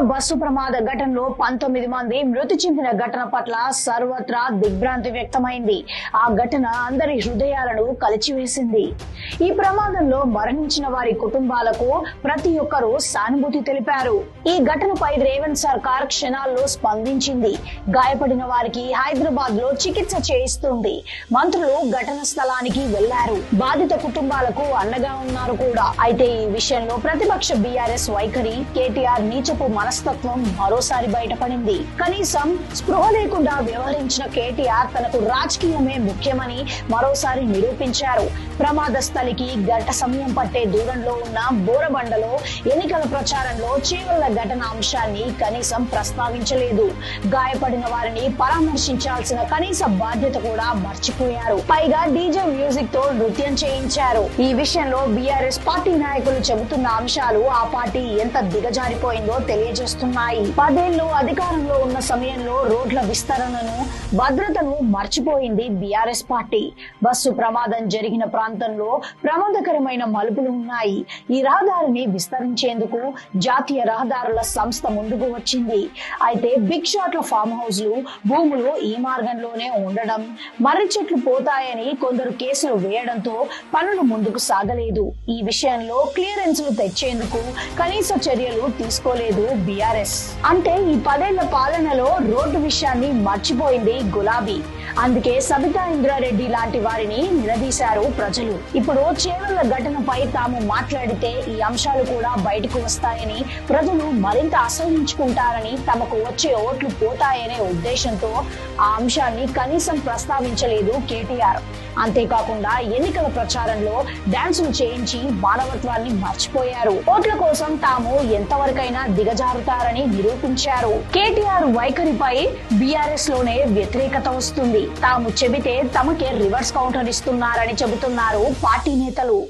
Bus ప్రమాద ఘటనలో పంతొమ్మిది మంది మృతి చెందిన ఘటన పట్ల సర్వత్రా దిగ్భ్రాంతి వ్యక్తమైంది. ఆ ఘటన అందరి హృదయాలను కలిచివేసింది. ఈ ప్రమాదంలో మరణించిన వారి కుటుంబాలకు ప్రతి ఒక్కరూ సానుభూతి తెలిపారు. ఈ ఘటనపై రేవంత్ సర్కార్ క్షణాల్లో స్పందించింది. గాయపడిన వారికి హైదరాబాద్లో చికిత్స చేయిస్తుంది. మంత్రులు ఘటన స్థలానికి వెళ్ళారు. బాధిత కుటుంబాలకు అండగా ఉన్నారు కూడా. అయితే ఈ విషయంలో ప్రతిపక్ష బీఆర్ఎస్ వైఖరి కేటీఆర్ నీచపు మనస్తత్వం మరోసారి బయటపడింది. కనీసం స్పృహ లేకుండా వ్యవహరించిన కేటీఆర్ తనకు రాజకీయమే ముఖ్యమని మరోసారి నిరూపించారు. ప్రమాద స్థలికి గంట సమయం పట్టే దూరంలో ఉన్న బోరబండలో ఎన్నికల ప్రచారంలో చేవల్ల ఘటన అంశాన్ని కనీసం ప్రస్తావించలేదు. గాయపడిన వారిని పరామర్శించాల్సిన కనీస బాధ్యత కూడా మర్చిపోయారు. పైగా డీజే మ్యూజిక్తో నృత్యం చేయించారు. ఈ విషయంలో బీఆర్ఎస్ పార్టీ నాయకులు చెబుతున్న అంశాలు ఆ పార్టీ ఎంత దిగజారిపోయిందో తెలియజేస్తున్నాయి పదేళ్ళు అధికారంలో ఉన్న సమయంలో రోడ్ల విస్తరణను భద్రతను మర్చిపోయింది బీఆర్ఎస్ పార్టీ. బస్సు ప్రమాదం జరిగిన ప్రాంతంలో ప్రమాదకరమైన మలుపులు ఉన్నాయి. ఈ రహదారిని విస్తరించేందుకు జాతీయ రహదారుల సంస్థ ముందుకు వచ్చింది. అయితే బిగ్ షాట్ల ఫామ్ హౌస్లు భూములు ఈ మార్గంలోనే ఉండడం మర్రి చెట్లు పోతాయని కొందరు కేసులు వేయడంతో పనులు ముందుకు సాగలేదు. ఈ విషయంలో క్లియరెన్స్లు తెచ్చేందుకు కనీస చర్యలు తీసుకోలేదు బీఆర్ఎస్. అంటే ఈ పదేళ్ళ పాలనలో రోడ్డు విషయాన్ని మర్చిపోయింది గులాబీ. అందుకే సబితా ఇంద్రారెడ్డి లాంటి వారిని నిలదీశారు ప్రజలు. ఇప్పుడు చేవల్ల ఘటనపై తాము మాట్లాడితే ఈ అంశాలు కూడా బయటకు వస్తాయని ప్రజలు మరింత అసహించుకుంటారని తమకు వచ్చే ఓట్లు పోతాయనే ఉద్దేశంతో ఆ అంశాన్ని కనీసం ప్రస్తావించలేదు కేటీఆర్. అంతేకాకుండా ఎన్నికల ప్రచారంలో డాన్సులు చేయించి మానవత్వాన్ని మర్చిపోయారు. ఓట్ల కోసం తాము ఎంతవరకైనా మారుతారని నిరూపించారు. కేటీఆర్ వైఖరిపై బీఆర్ఎస్లోనే వ్యతిరేకత వస్తుంది. తాము చెబితే తమకే రివర్స్ కౌంటర్ ఇస్తున్నారని చెబుతున్నారు పార్టీ నేతలు.